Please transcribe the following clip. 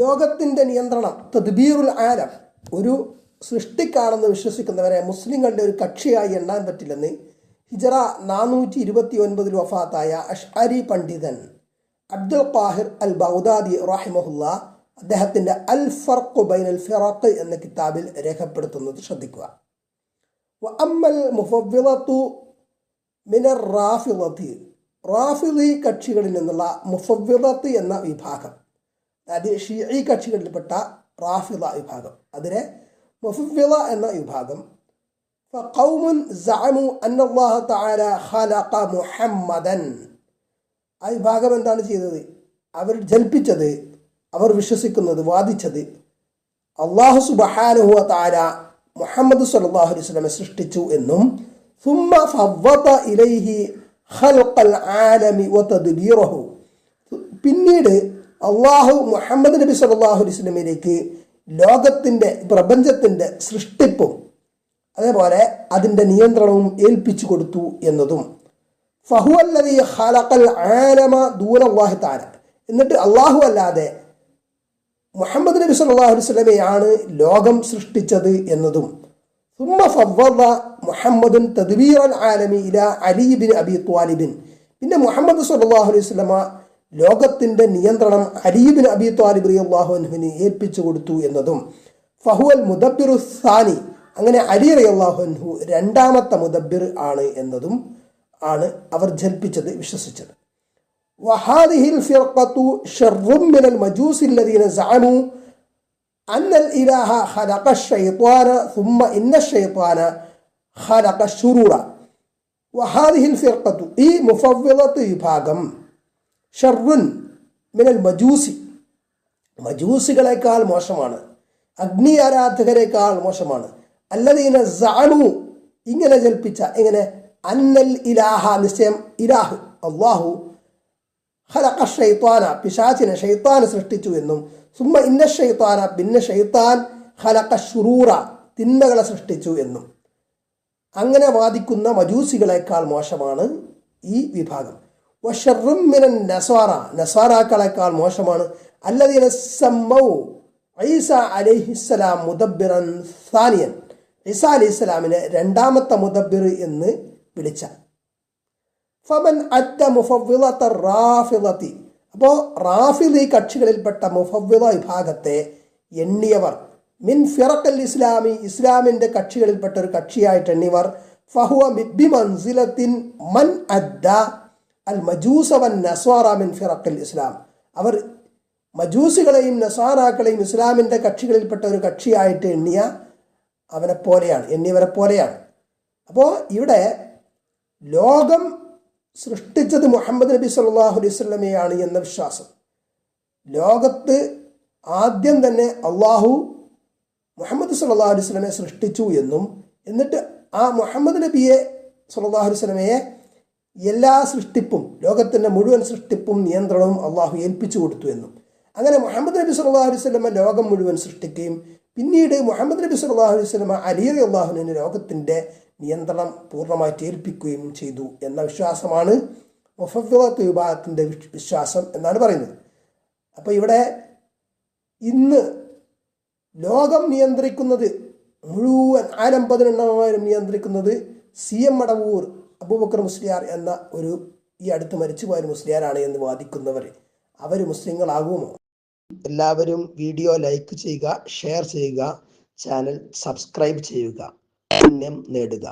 ലോകത്തിന്റെ നിയന്ത്രണം തദ്ബീറുൽ ആലം ഒരു സൃഷ്ടിക്കാണെന്ന് വിശ്വസിക്കുന്നവരെ മുസ്ലിങ്ങളുടെ ഒരു കക്ഷിയായി എണ്ണാൻ പറ്റില്ലെന്ന് ഹിജറ നാനൂറ്റി ഇരുപത്തി ഒൻപതിൽ വഫാത്തായ അഷ്അരി പണ്ഡിതൻ അബ്ദുൽ ഖാഹിർ അൽ ബൗദാദി റഹിമഹുല്ല അദ്ദേഹത്തിന്റെ അൽ ഫർഖു ബൈൻ അൽ ഫിറഖ് എന്ന കിതാബിൽ രേഖപ്പെടുത്തുന്നത് ശ്രദ്ധിക്കുക. അമ്മൽ മുഫവ്വിളത്തു മിനർ റാഫിളത്തി റാഫിളി കക്ഷികളിൽ നിന്നുള്ള മുഫവ്വിളത്ത് എന്ന വിഭാഗം. അതായത് ഷിഈ കക്ഷികളിൽപ്പെട്ട റാഫിള വിഭാഗം അതിനെ മുഫവ്വിള എന്ന വിഭാഗം فقوم زعموا أن الله تعالى خلق محمدا ആ വിഭാഗം എന്താണ് ചെയ്തത് അവർ ജൽപ്പിച്ചത് അവർ വിശ്വസിക്കുന്നത് വാദിച്ചത് അള്ളാഹു സുബഹാനുഹുവ താര മുഹമ്മദ് സല്ലല്ലാഹു അലൈഹി വസല്ലമയെ സൃഷ്ടിച്ചു എന്നും ثم فوض إليه خلق العالم وتدبيره പിന്നീട് അള്ളാഹു മുഹമ്മദ് നബി സല്ലാഹു അലൈസ്ലമിലേക്ക് ലോകത്തിന്റെ പ്രപഞ്ചത്തിന്റെ സൃഷ്ടിപ്പും അതേപോലെ അതിന്റെ നിയന്ത്രണവും ഏൽപ്പിച്ചു കൊടുത്തു എന്നതും. ഫഹു അല്ലതി ഹലക്കൽ ആലമ ദൂര അള്ളാഹു എന്നിട്ട് അള്ളാഹു അല്ലാതെ മുഹമ്മദ് നബി സല്ലാഹു വസ്ലമയാണ് ലോകം സൃഷ്ടിച്ചത് എന്നതും. സുമ്മ ഫവ്വ മുഹമ്മദുൻ തദ്വീർ അൽ ആലമി ഇല അലി ബിൻ അബി ത്വാലിബിൻ. പിന്നെ മുഹമ്മദ് സല്ലാഹു അലൈഹി സ്വലമ ലോകത്തിന്റെ നിയന്ത്രണം അലീബിൻ അബി താലിബ് റളിയല്ലാഹു അൻഹുവിന് ഏൽപ്പിച്ചു കൊടുത്തു എന്നതും ഫഹുവൽ മുദബ്ബിറു സാനി അങ്ങനെ അലി റളിയല്ലാഹു അൻഹു രണ്ടാമത്തെ മുദബ്ബിർ ആണ് എന്നതും ആണ് അവർ ജൽപ്പിച്ചത് വിശ്വസിച്ചത് وهذه الفرقة شر من المجوس الذين زعموا أن الإله خلق الشيطان ثم إن الشيطان خلق الشرور وهذه الفرقة ഈ മുഫവ്വിളത്ത് വിഭാഗം ഷർറുൻ മിനൽ മജൂസി. മജൂസികളെക്കാൾ മോശമാണ്. അഗ്നി ആരാധകരെക്കാൾ മോശമാണ്. അല്ലതീന സാണു ഇങ്ങനെ ജൽപ്പിച്ച എങ്ങനെ അന്നൽ ഇലാഹ നിശ്ചയം ഇലാഹ് അള്ളാഹു ഖലഖ ഷെയ്ത്താന പിശാചിനെ ഷെയ്ത്താൻ സൃഷ്ടിച്ചു എന്നും സുമ്മ ഇന്ന ഷെയ്ത്താന പിന്നെ ഷെയ്ത്താൻ ഖലഖ ഷുറൂറ തിന്മകളെ സൃഷ്ടിച്ചു എന്നും. അങ്ങനെ വാദിക്കുന്ന മജൂസികളെക്കാൾ മോശമാണ് ഈ വിഭാഗം. വഷറും മിനൻ നസ്വാറ. മോശമാണ്. അലൈഹിസ്സലാമിനെ രണ്ടാമത്തെ മുദബിർ എന്ന് വിളിച്ച ഫമൻ അറ്റ മുഫവ്വിളത്ത റാഫിളത്തി അപ്പോൾ റാഫിദി കക്ഷികളിൽപ്പെട്ട മുഫവ്വിള വിഭാഗത്തെ എണ്ണിയവർ. മിൻ ഫിറക്കൽ ഇസ്ലാമി ഇസ്ലാമിന്റെ കക്ഷികളിൽപ്പെട്ട ഒരു കക്ഷിയായിട്ട് എണ്ണിയവർ ഫഹുവ മൻസിലത്തിൻ മൻ അദ്ദ അൽ മജൂസ നസ്വാറാമിൻ നസ്വാറ മിൻ ഫിറക്കൽ ഇസ്ലാം. അവർ മജൂസുകളെയും നസാറാക്കളെയും ഇസ്ലാമിന്റെ കക്ഷികളിൽപ്പെട്ട ഒരു കക്ഷിയായിട്ട് എണ്ണിയ അവനെ പോലെയാണ് എണ്ണിയവരെ പോലെയാണ് അപ്പോൾ ഇവിടെ ലോകം സൃഷ്ടിച്ചത് മുഹമ്മദ് നബി സല്ലല്ലാഹു അലൈഹി എന്ന വിശ്വാസം. ലോകത്ത് ആദ്യം തന്നെ അള്ളാഹു മുഹമ്മദ് സല്ലല്ലാഹു അലൈഹി സൃഷ്ടിച്ചു എന്നും എന്നിട്ട് ആ മുഹമ്മദ് നബിയെ സല്ലല്ലാഹു അലൈഹി എല്ലാ സൃഷ്ടിപ്പും ലോകത്തിന്റെ മുഴുവൻ സൃഷ്ടിപ്പും നിയന്ത്രണവും അള്ളാഹു ഏൽപ്പിച്ചു കൊടുത്തു എന്നും. അങ്ങനെ മുഹമ്മദ് നബി സുല്ലാഹു അലൈഹി ലോകം മുഴുവൻ സൃഷ്ടിക്കുകയും പിന്നീട് മുഹമ്മദ് നബി സുല്ലാഹു അലൈഹി വസല്ലമ അലി അള്ളാഹുവിന് ലോകത്തിന്റെ നിയന്ത്രണം പൂർണമായിട്ട് ഏൽപ്പിക്കുകയും ചെയ്തു എന്ന വിശ്വാസമാണ് മുഫവത്ത് വിഭാഗത്തിന്റെ വിശ്വാസം എന്നാണ് പറയുന്നത്. അപ്പോൾ ഇവിടെ ഇന്ന് ലോകം നിയന്ത്രിക്കുന്നത് മുഴുവൻ ആലം പതിനെണ്ണമായിരം നിയന്ത്രിക്കുന്നത് സി എം മടവൂർ അബൂബക്കർ മുസ്ലിയാർ എന്ന ഒരു ഈ അടുത്ത് മരിച്ചുപോയ മുസ്ലിയാരാണ് എന്ന് വാദിക്കുന്നവർ. അവർ മുസ്ലിങ്ങളാകുമോ? എല്ലാവരും വീഡിയോ ലൈക്ക് ചെയ്യുക ഷെയർ ചെയ്യുക ചാനൽ സബ്സ്ക്രൈബ് ചെയ്യുക. പുണ്യം നേടുക.